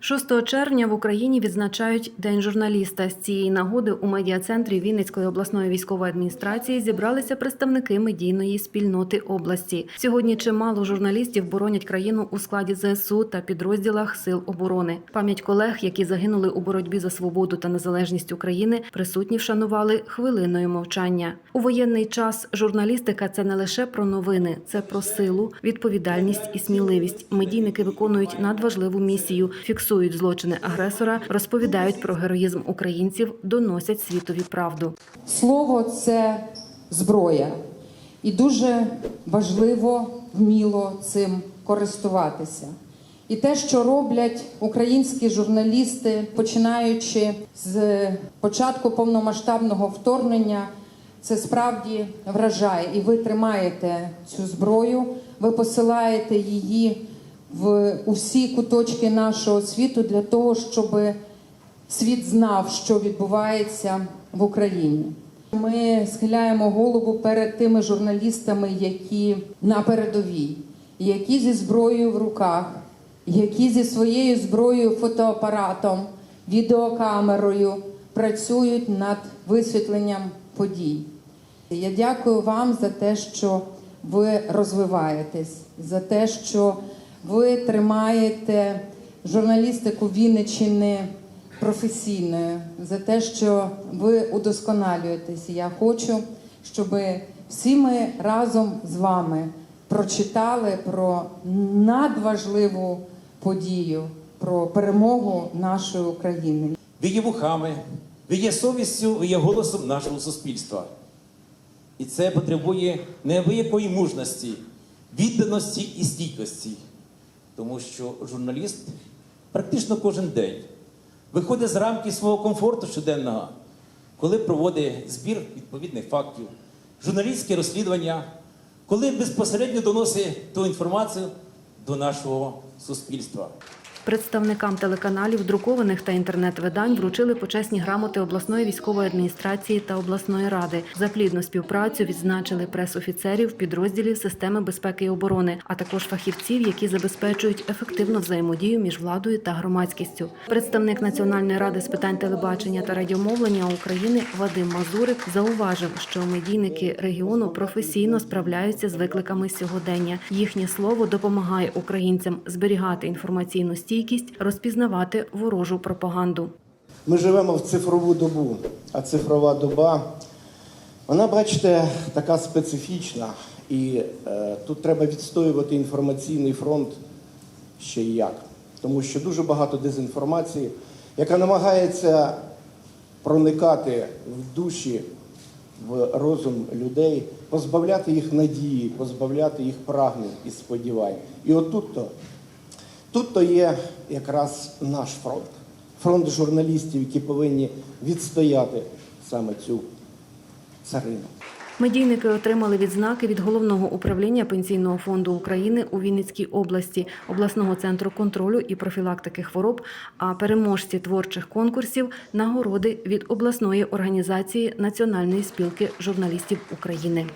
6 червня в Україні відзначають День журналіста. З цієї нагоди у медіа-центрі Вінницької обласної військової адміністрації зібралися представники медійної спільноти області. Сьогодні чимало журналістів боронять країну у складі ЗСУ та підрозділах Сил оборони. Пам'ять колег, які загинули у боротьбі за свободу та незалежність України, присутні вшанували хвилиною мовчання. У воєнний час журналістика це не лише про новини, це про силу, відповідальність і сміливість. Медійники виконують надважливу місію, фіксують злочини агресора, розповідають про героїзм українців, доносять світові правду. Слово це зброя, і дуже важливо вміло цим користуватися. І те, що роблять українські журналісти, починаючи з початку повномасштабного вторгнення, це справді вражає. І ви тримаєте цю зброю, ви посилаєте її в усі куточки нашого світу для того, щоб світ знав, що відбувається в Україні. Ми схиляємо голову перед тими журналістами, які на передовій, які зі зброєю в руках, які зі своєю зброєю, фотоапаратом, відеокамерою працюють над висвітленням подій. Я дякую вам за те, що ви розвиваєтесь, за те, що ви тримаєте журналістику Вінниччини професійною, за те, що ви удосконалюєтесь. Я хочу, щоб всі ми разом з вами прочитали про надважливу подію, про перемогу нашої України. Ви є вухами, ви є совістю, ви є голосом нашого суспільства. І це потребує неабиякої мужності, відданості і стійкості. Тому що журналіст практично кожен день виходить з рамки свого комфорту щоденного, коли проводить збір відповідних фактів, журналістське розслідування, коли безпосередньо доносить ту інформацію до нашого суспільства. Представникам телеканалів, друкованих та інтернет-видань вручили почесні грамоти обласної військової адміністрації та обласної ради. За плідну співпрацю відзначили прес-офіцерів підрозділів системи безпеки і оборони, а також фахівців, які забезпечують ефективну взаємодію між владою та громадськістю. Представник Національної ради з питань телебачення та радіомовлення України Вадим Мазурик зауважив, що медійники регіону професійно справляються з викликами сьогодення. Їхнє слово допомагає українцям зберігати інформаційну стійкість, розпізнавати ворожу пропаганду. Ми живемо в цифрову добу, а цифрова доба, вона, бачите, така специфічна. І е, тут треба відстоювати інформаційний фронт ще й як. Тому що дуже багато дезінформації, яка намагається проникати в душі, в розум людей, позбавляти їх надії, позбавляти їх прагнень і сподівань. І отут-то Тут то є якраз наш фронт, фронт журналістів, які повинні відстояти саме цю царину. Медійники отримали відзнаки від головного управління пенсійного фонду України у Вінницькій області, обласного центру контролю і профілактики хвороб. А переможці творчих конкурсів нагороди від обласної організації Національної спілки журналістів України.